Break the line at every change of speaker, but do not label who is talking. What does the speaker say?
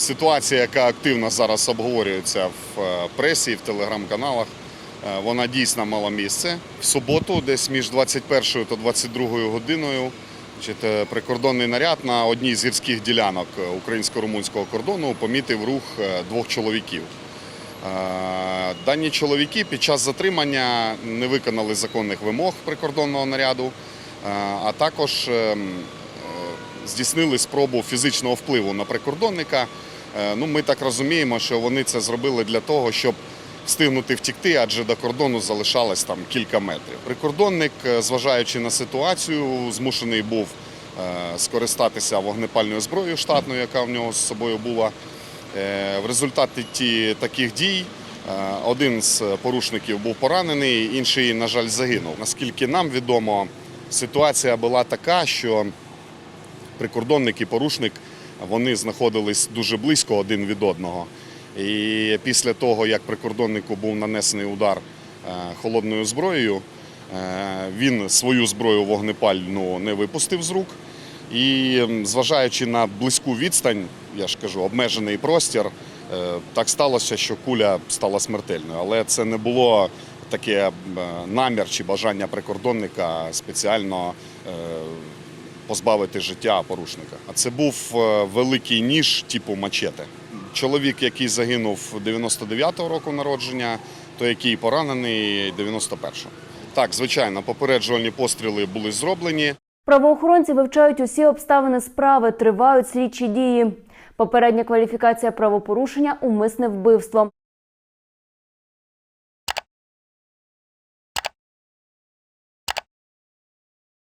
Ситуація, яка активно зараз обговорюється в е, пресі, в телеграм-каналах, е, вона дійсно мала місце. В суботу, десь між 21 та 22 годиною, е, прикордонний наряд на одній з гірських ділянок українсько-румунського кордону помітив рух двох чоловіків. Дані чоловіки під час затримання не виконали законних вимог прикордонного наряду, а також ем, здійснили спробу фізичного впливу на прикордонника. Е, Ну, ми так розуміємо, що вони це зробили для того, щоб встигнути втікти, адже до кордону залишалось там кілька метрів. Прикордонник, е, зважаючи на ситуацію, змушений був е, скористатися вогнепальною зброєю штатною, яка в нього з собою була. В результаті ті- таких дій один з порушників був поранений, інший, на жаль, загинув. Наскільки нам відомо, ситуація була така, що прикордонник і порушник вони знаходились дуже близько один від одного. І після того, як прикордоннику був нанесений удар е, холодною зброєю, е, він свою зброю вогнепальну не випустив з рук. І зважаючи на близьку відстань, я ж кажу, обмежений простір, е, так сталося, що куля стала смертельною. Але це не було таке намір чи бажання прикордонника спеціально позбавити життя порушника. А це був е, великий ніж типу мачете. Чоловік, який загинув 99-го року народження, той, який поранений 91-го. Так, звичайно, попереджувальні постріли були зроблені.
Правоохоронці вивчають усі обставини справи, тривають слідчі дії. Попередня кваліфікація правопорушення умисне вбивство.